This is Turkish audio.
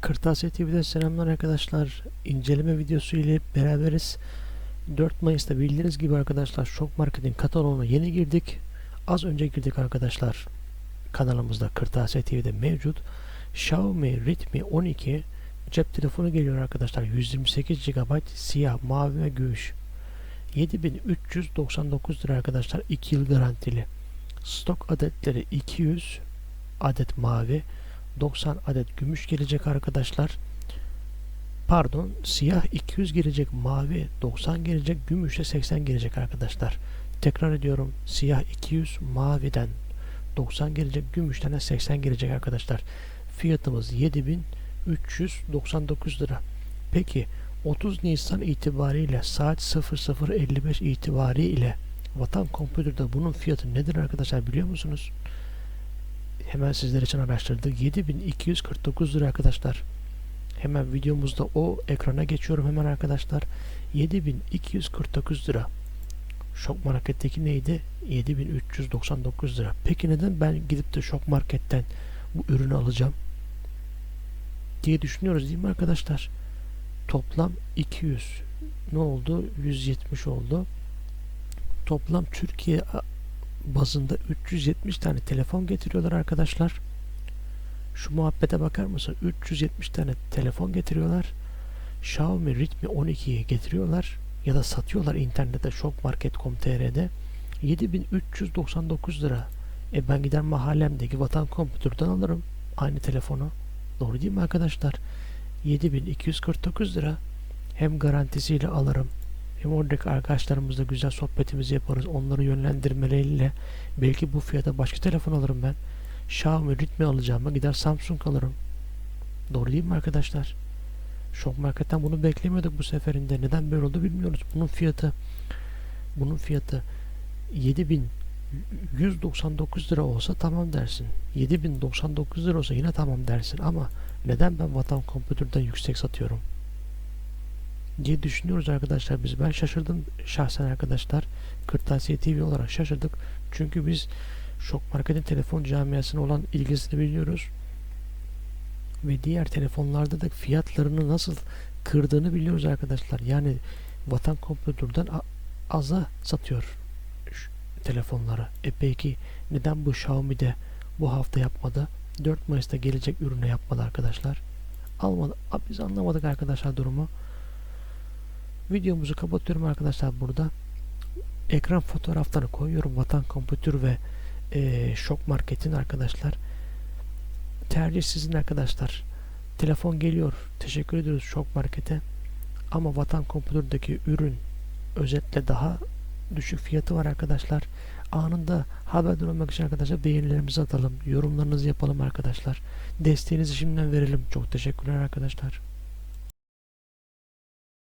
Kırtasiye TV'den selamlar arkadaşlar. İnceleme videosu ile beraberiz. 4 Mayıs'ta bildiğiniz gibi arkadaşlar Şok Market'in kataloğuna yeni girdik. Az önce girdik arkadaşlar. Kanalımızda Kırtasiye TV'de mevcut. Xiaomi Redmi 12 cep telefonu geliyor arkadaşlar. 128 GB siyah, mavi ve gümüş. 7399 lira arkadaşlar. 2 yıl garantili. Stok adetleri 200 adet mavi, 90 adet gümüş gelecek arkadaşlar. Pardon siyah 200 gelecek mavi 90 gelecek gümüşe 80 gelecek arkadaşlar. Tekrar ediyorum siyah 200 maviden 90 gelecek gümüşten de 80 gelecek arkadaşlar. Fiyatımız 7399 lira. Peki 30 Nisan itibariyle saat 00.55 itibariyle Vatan Kompütür'de bunun fiyatı nedir arkadaşlar biliyor musunuz? Hemen sizler için araştırdık. 7249 lira arkadaşlar. Hemen videomuzda o ekrana geçiyorum hemen arkadaşlar. 7249 lira. Şok marketteki neydi? 7399 lira. Peki neden ben gidip de şok marketten bu ürünü alacağım? diye düşünüyoruz değil mi arkadaşlar? Toplam 200. Ne oldu? 170 oldu. Toplam Türkiye bazında 370 tane telefon getiriyorlar arkadaşlar. Şu muhabbete bakar mısın? 370 tane telefon getiriyorlar. Xiaomi Redmi 12'yi getiriyorlar ya da satıyorlar internette shopmarket.com.tr'de 7399 lira. E ben gider mahallemdeki Vatan Kompütür'den alırım aynı telefonu. Doğru değil mi arkadaşlar? 7249 lira. Hem garantisiyle alırım hem oradaki arkadaşlarımızla güzel sohbetimizi yaparız. Onları yönlendirmeleriyle belki bu fiyata başka telefon alırım ben. Xiaomi Redmi alacağıma gider Samsung alırım. Doğru değil mi arkadaşlar? Şok marketten bunu beklemiyorduk bu seferinde. Neden böyle oldu bilmiyoruz. Bunun fiyatı bunun fiyatı 7199 lira olsa tamam dersin. 7099 lira olsa yine tamam dersin ama neden ben Vatan Kompütür'den yüksek satıyorum? Diye düşünüyoruz arkadaşlar biz. Ben şaşırdım şahsen arkadaşlar. Kırtasiye TV olarak şaşırdık. Çünkü biz Şok Market'in telefon camiasına olan ilgisini biliyoruz. Ve diğer telefonlarda da fiyatlarını nasıl kırdığını biliyoruz arkadaşlar. Yani Vatan Kompütür'den aza satıyor telefonları. E peki neden bu Xiaomi'de bu hafta yapmadı? 4 Mayıs'ta gelecek ürüne yapmadı arkadaşlar. Almadı. Biz anlamadık arkadaşlar durumu. Videomuzu kapatıyorum arkadaşlar burada. Ekran fotoğraflarını koyuyorum. Vatan Kompütür ve e, Şok Market'in arkadaşlar. Tercih sizin arkadaşlar. Telefon geliyor. Teşekkür ediyoruz Şok Market'e. Ama Vatan Kompütür'deki ürün özetle daha düşük fiyatı var arkadaşlar. Anında haberdar olmak için arkadaşlar beğenilerimizi atalım. Yorumlarınızı yapalım arkadaşlar. Desteğinizi şimdiden verelim. Çok teşekkürler arkadaşlar.